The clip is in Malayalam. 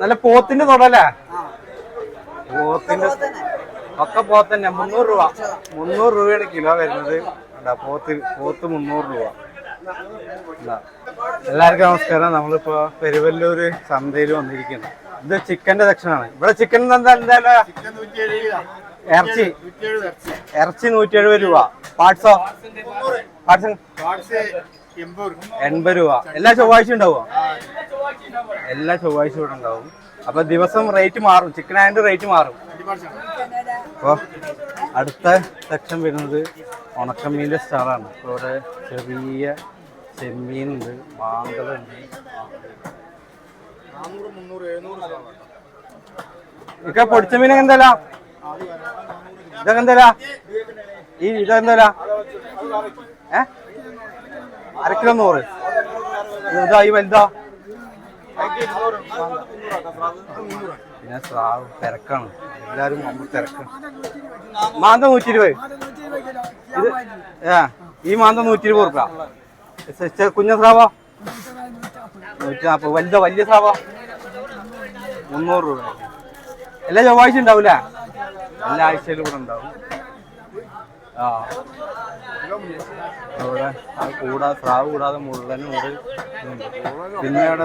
നല്ല പോത്തിന്റെ തൊടല്ലേ? പോത്തിന്റെ ഒക്കെ പോത്തന്നെ. മുന്നൂറ് രൂപ. മുന്നൂറ് രൂപയാണ് കിലോ വരുന്നത്. പോത്ത് പോത്ത് മുന്നൂറ് രൂപ. എല്ലാവർക്കും നമസ്കാരം. നമ്മളിപ്പോ പെരുവല്ലൂര് ചന്തയിൽ വന്നിരിക്കുന്നു. ഇത് ചിക്കന്റെ സെക്ഷനാണ്. ഇവിടെ ചിക്കൻ എന്താ എന്തായാലും ഇറച്ചി. ഇറച്ചി. നൂറ്റി എഴുപത് രൂപ. പാർട്സോ പാർട്സ് എൺപത് രൂപ. എല്ലാ ചൊവ്വാഴ്ച ഉണ്ടാവുമോ? എല്ലാ ചൊവ്വാഴ്ച ഇവിടെ ഉണ്ടാവും. അപ്പൊ ദിവസം റേറ്റ് മാറും. ചിക്കൻ ആയതിന്റെ റേറ്റ് മാറും. അപ്പോ അടുത്ത സെക്ഷൻ വരുന്നത് ഉണക്കമീന്റെ സ്റ്റാളാണ് അപ്പോൾ ഇവിടെ ചെറിയ ചെമ്മീനുണ്ട് മാന്തളുണ്ട് ഇക്ക പൊടിച്ച മീനൊക്കെ എന്തല്ല ഇതൊക്കെ എന്തല്ല ഈ ഇതെന്തല്ല ഏ? അരക്കിലോ കിലോ നൂറ്. ഇതാ ഈ വലുതാ. പിന്നെ സ്രാവ് തിരക്കാണ്. എല്ലാരും തിരക്കാണ് മാന്ത നൂറ്റി ഇരുപത് ഇത് ഏ ഈ മാന്ത നൂറ്റി ഇരുപത് ഉറുപ്പ കുഞ്ഞ സ്രാവോ? നൂറ്റി നാൽപ്പത് വലുത വലിയ സ്രാവോ? മുന്നൂറ് രൂപ. എല്ലാ ചൊവ്വാഴ്ച ഉണ്ടാവൂലേ? എല്ലാ ആഴ്ചയിലും ഇവിടെ ഉണ്ടാവും. ആ. ഇവിടെ അത് കൂടാതെ സ്രാവ് കൂടാതെ മുള്ളനുണ്ട് പിന്നെ ഇവിടെ